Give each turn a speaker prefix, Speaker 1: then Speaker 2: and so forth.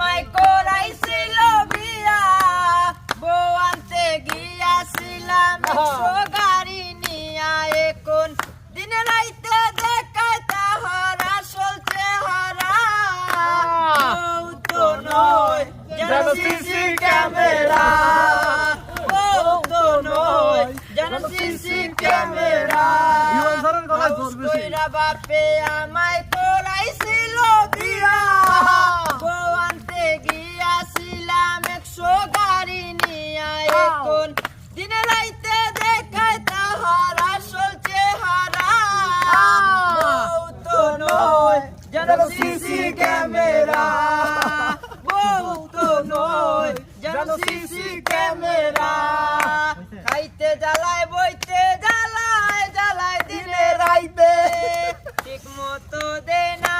Speaker 1: আমায় করাইছিল বিয়া। বউ আনতে গিয়াছিলাম গাড়ি নিয়া এখন। দিনে রাইতে দেখায় তাহার চেহারা। বউ তো নয় যেন সিসি ক্যামেরা। ক্যামেরা। বাপে আমায় করাইছিল দেখুন দিনে রাইতে দেখায় তাহার আসল চেহারা। বউ তো যেন সিসি ক্যামেরা। বউ নয়, যেন সিসি ক্যামেরা। খাইতে জ্বালায়, বইতে জ্বালায় জ্বালায় দিনে রাইতে। ঠিক মতো দেয় না